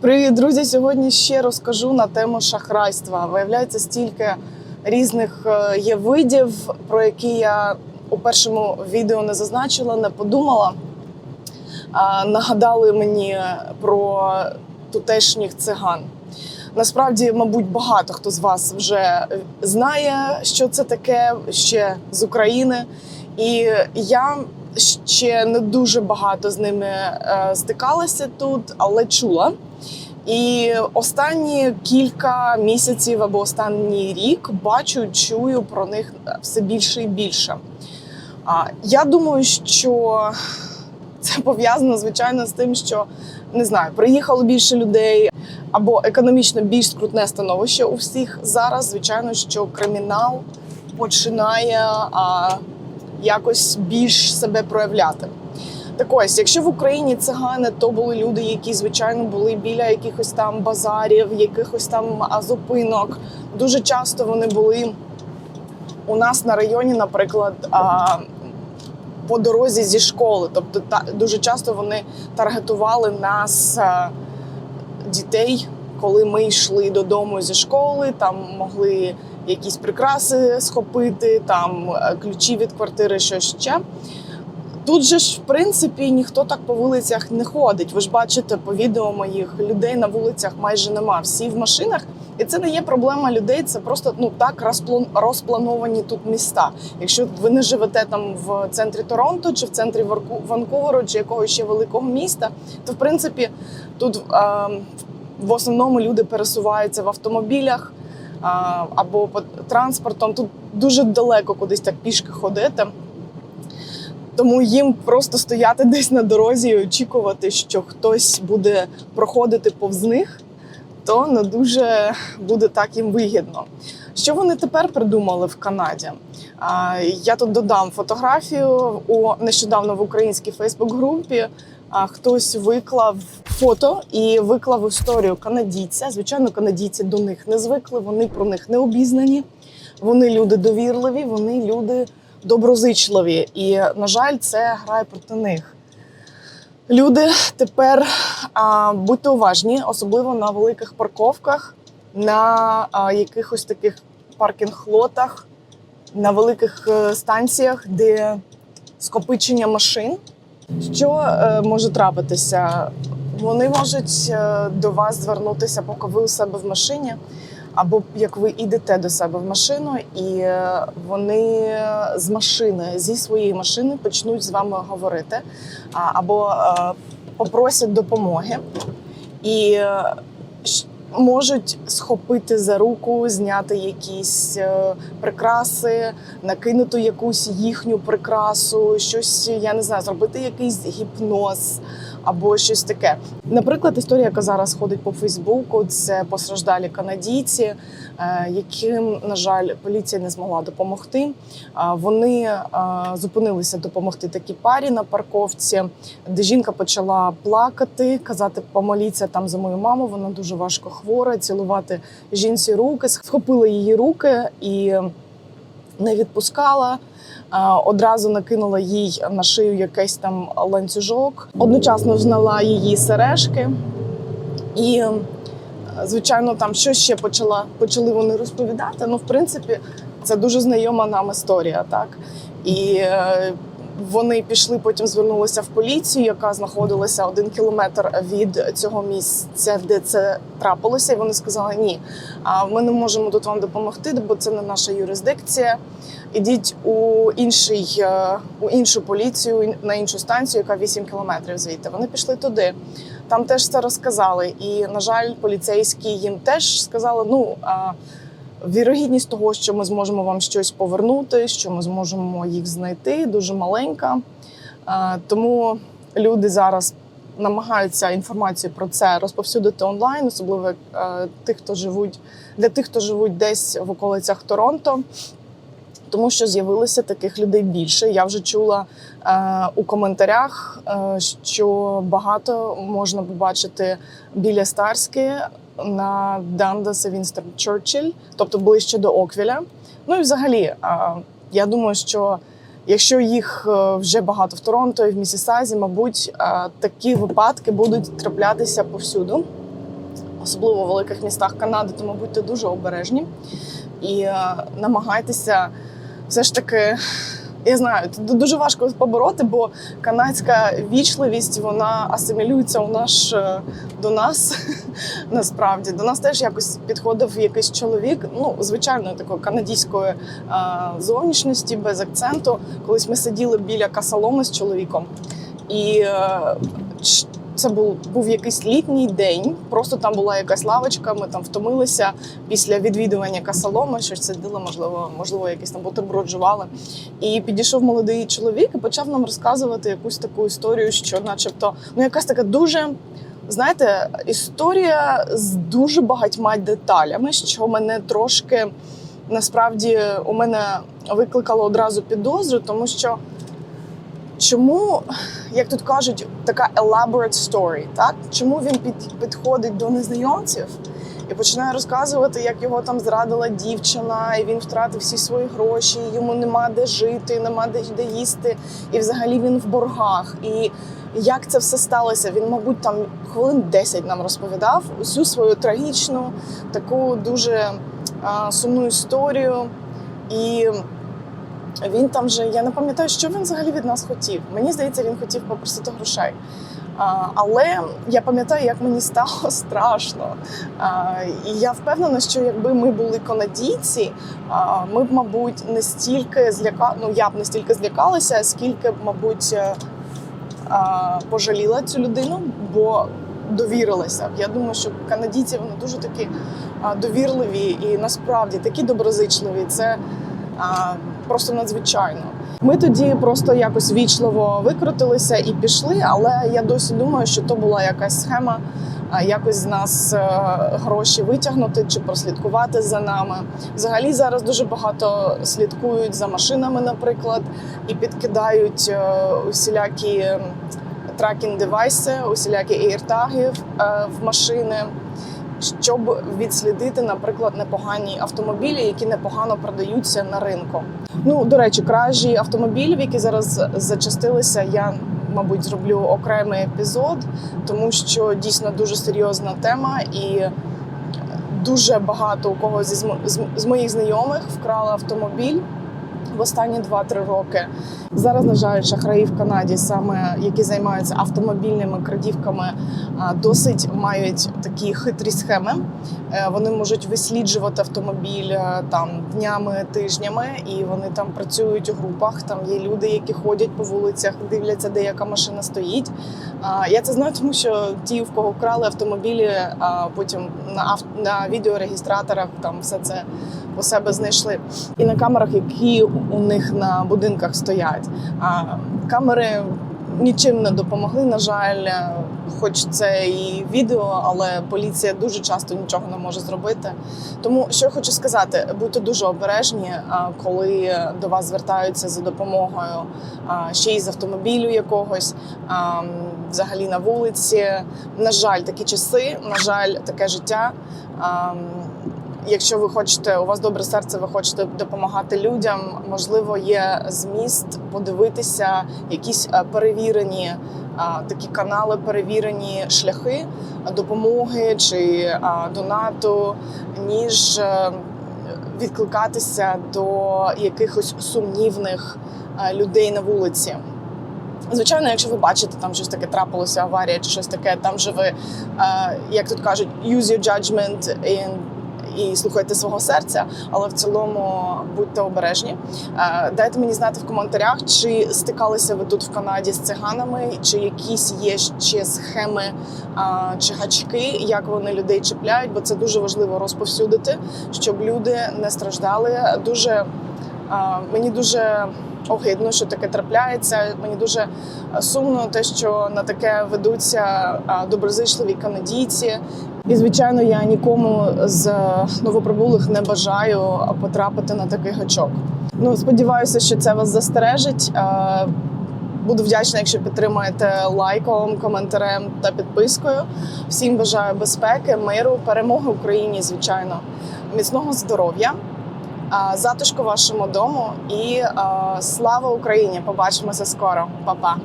Привіт, друзі! Сьогодні ще розкажу на тему шахрайства. Виявляється, стільки різних е, є видів, про які я у першому відео не зазначила, не подумала. Нагадали мені про тутешніх циган. Насправді, мабуть, багато хто з вас вже знає, що це таке ще з України. І я ще не дуже багато з ними е, стикалася тут, але чула. І останні кілька місяців або останній рік бачу, чую про них все більше і більше. А я думаю, що це пов'язано звичайно з тим, що не знаю, приїхало більше людей або економічно більш скрутне становище у всіх зараз. Звичайно, що кримінал починає а, якось більш себе проявляти. Так ось, якщо в Україні цигани, то були люди, які звичайно були біля якихось там базарів, якихось там зупинок. Дуже часто вони були у нас на районі, наприклад, по дорозі зі школи. Тобто, дуже часто вони таргетували нас, дітей, коли ми йшли додому зі школи, там могли якісь прикраси схопити, там е, ключі від квартири, що ще. Тут же ж, в принципі, ніхто так по вулицях не ходить. Ви ж бачите по відео моїх людей на вулицях майже нема. Всі в машинах, і це не є проблема людей. Це просто ну так розплановані тут міста. Якщо ви не живете там в центрі Торонто чи в центрі Ванкуверу чи якогось ще великого міста, то в принципі тут е, в основному люди пересуваються в автомобілях або по транспортом. Тут дуже далеко кудись так пішки ходити. Тому їм просто стояти десь на дорозі і очікувати, що хтось буде проходити повз них, то не дуже буде так їм вигідно. Що вони тепер придумали в Канаді? Я тут додам фотографію у нещодавно в українській Фейсбук-групі. а, Хтось виклав фото і виклав історію канадійця. Звичайно, канадійці до них не звикли, вони про них не обізнані. Вони люди довірливі, вони люди доброзичливі. І, на жаль, це грає проти них. Люди тепер а, будьте уважні, особливо на великих парковках, на а, якихось таких паркінг-лотах, на великих е, станціях, де скопичення машин. Що е, може трапитися? Вони можуть е, до вас звернутися, поки ви у себе в машині, або як ви йдете до себе в машину, і е, вони з машини, зі своєї машини почнуть з вами говорити, або е, попросять допомоги. І е, можуть схопити за руку, зняти якісь прикраси, накинути якусь їхню прикрасу, щось, я не знаю, зробити якийсь гіпноз або щось таке. Наприклад, історія, яка зараз ходить по Фейсбуку, це постраждалі канадійці, е, яким, на жаль, поліція не змогла допомогти. Вони е, зупинилися допомогти такій парі на парковці, де жінка почала плакати, казати, помоліться там за мою маму. Вона дуже важко хвора, цілувати жінці руки, схопила її руки і не відпускала. Одразу накинула їй на шию якийсь там ланцюжок. Одночасно зняла її сережки, і, звичайно, там що ще почала, почали вони розповідати. Ну, в принципі, це дуже знайома нам історія, так. І е, вони пішли, потім звернулися в поліцію, яка знаходилася один кілометр від цього місця, де це трапилося. І вони сказали: ні, а ми не можемо тут вам допомогти, бо це не наша юрисдикція. Ідіть у інший е, у іншу поліцію, на іншу станцію, яка 8 кілометрів звідти. Вони пішли туди. Там теж це розказали. І, на жаль, поліцейські їм теж сказали: ну. а, Вірогідність того, що ми зможемо вам щось повернути, що ми зможемо їх знайти, дуже маленька. Тому люди зараз намагаються інформацію про це розповсюдити онлайн, особливо е, тих, хто живуть для тих, хто живуть десь в околицях Торонто. Тому що з'явилося таких людей більше. Я вже чула е, у коментарях, е, що багато можна побачити біля Старськи на Дандаса Вінстон Чорчилль, тобто ближче до Оквіля. Ну і взагалі, е, я думаю, що якщо їх е, вже багато в Торонто і в Місісазі, мабуть, е, такі випадки будуть траплятися повсюду. особливо в великих містах Канади, тому будьте дуже обережні і е, намагайтеся все ж таки. Я знаю, дуже важко побороти, бо канадська вічливість вона асимілюється у наш е, до нас. Насправді до нас теж якось підходив якийсь чоловік. Ну, звичайно, такої канадської е, зовнішності без акценту. Колись ми сиділи біля касаломи з чоловіком, і е, це був, був якийсь літній день. Просто там була якась лавочка. Ми там втомилися після відвідування касаломи. Щось сиділи, можливо, можливо, якийсь там бутерброд жували. І підійшов молодий чоловік і почав нам розказувати якусь таку історію, що, начебто, ну якась така дуже. Знаєте, історія з дуже багатьма деталями, що мене трошки насправді у мене викликало одразу підозру, тому що чому, як тут кажуть, така elaborate story, так? Чому він під, підходить до незнайомців і починає розказувати, як його там зрадила дівчина, і він втратив всі свої гроші, йому нема де жити, нема де, де їсти, і взагалі він в боргах. І як це все сталося? Він, мабуть, там хвилин 10 нам розповідав усю свою трагічну, таку дуже а, сумну історію. І він там же, я не пам'ятаю, що він взагалі від нас хотів. Мені здається, він хотів попросити грошей. Але я пам'ятаю, як мені стало страшно. І я впевнена, що якби ми були канадійці, ми б, мабуть, не стільки зляка... ну я б не стільки злякалася, скільки б, мабуть, е, пожаліла цю людину, бо довірилася. Я думаю, що канадійці вони дуже такі довірливі і насправді такі доброзичливі. Це просто надзвичайно. Ми тоді просто якось вічливо викрутилися і пішли, але я досі думаю, що то була якась схема, якось з нас е, гроші витягнути чи прослідкувати за нами. Взагалі зараз дуже багато слідкують за машинами, наприклад, і підкидають е, усілякі тракінг девайси, усілякі AirTaги е, в машини. Щоб відслідити, наприклад, непогані автомобілі, які непогано продаються на ринку. Ну до речі, кражі автомобілів, які зараз зачастилися, я мабуть зроблю окремий епізод, тому що дійсно дуже серйозна тема, і дуже багато у кого зі з- моїх знайомих вкрали автомобіль. В останні 2-3 роки зараз, на жаль, шахраї в Канаді, саме які займаються автомобільними крадівками, досить мають такі хитрі схеми. Е, Вони можуть висліджувати автомобіль е, там днями, тижнями, і вони там працюють у групах. Там є люди, які ходять по вулицях, дивляться, де яка машина стоїть. Я це знаю, тому що ті, в кого вкрали автомобілі, потім на ав... на відеорегістраторах там все це у себе знайшли. І на камерах, які у них на будинках стоять. А камери нічим не допомогли, на жаль, хоч це і відео, але поліція дуже часто нічого не може зробити. Тому що я хочу сказати, будьте дуже обережні, коли до вас звертаються за допомогою ще й з автомобілю якогось, взагалі на вулиці. На жаль, такі часи, на жаль, таке життя. Якщо ви хочете, у вас добре серце, ви хочете допомагати людям, можливо, є зміст подивитися якісь е, перевірені такі канали, перевірені шляхи допомоги чи а, донату, ніж е, відкликатися до якихось сумнівних е, людей на вулиці. Звичайно, якщо ви бачите, там щось таке трапилося, аварія чи щось таке, там же ви, е, як тут кажуть, use your judgment and і слухайте свого серця, але в цілому будьте обережні. Е, Дайте мені знати в коментарях, чи стикалися ви тут в Канаді з циганами, чи якісь є ще схеми а, чи гачки, як вони людей чіпляють, бо це дуже важливо розповсюдити, щоб люди не страждали. Дуже мені дуже огидно, що таке трапляється. Мені дуже сумно, те, що на таке ведуться доброзичливі канадійці. І звичайно, я нікому з новоприбулих не бажаю потрапити на такий гачок. Ну сподіваюся, що це вас застережить. Буду вдячна, якщо підтримаєте лайком, коментарем та підпискою. Всім бажаю безпеки, миру, перемоги Україні, звичайно, міцного здоров'я, затишку вашому дому і слава Україні! Побачимося скоро, Па-па!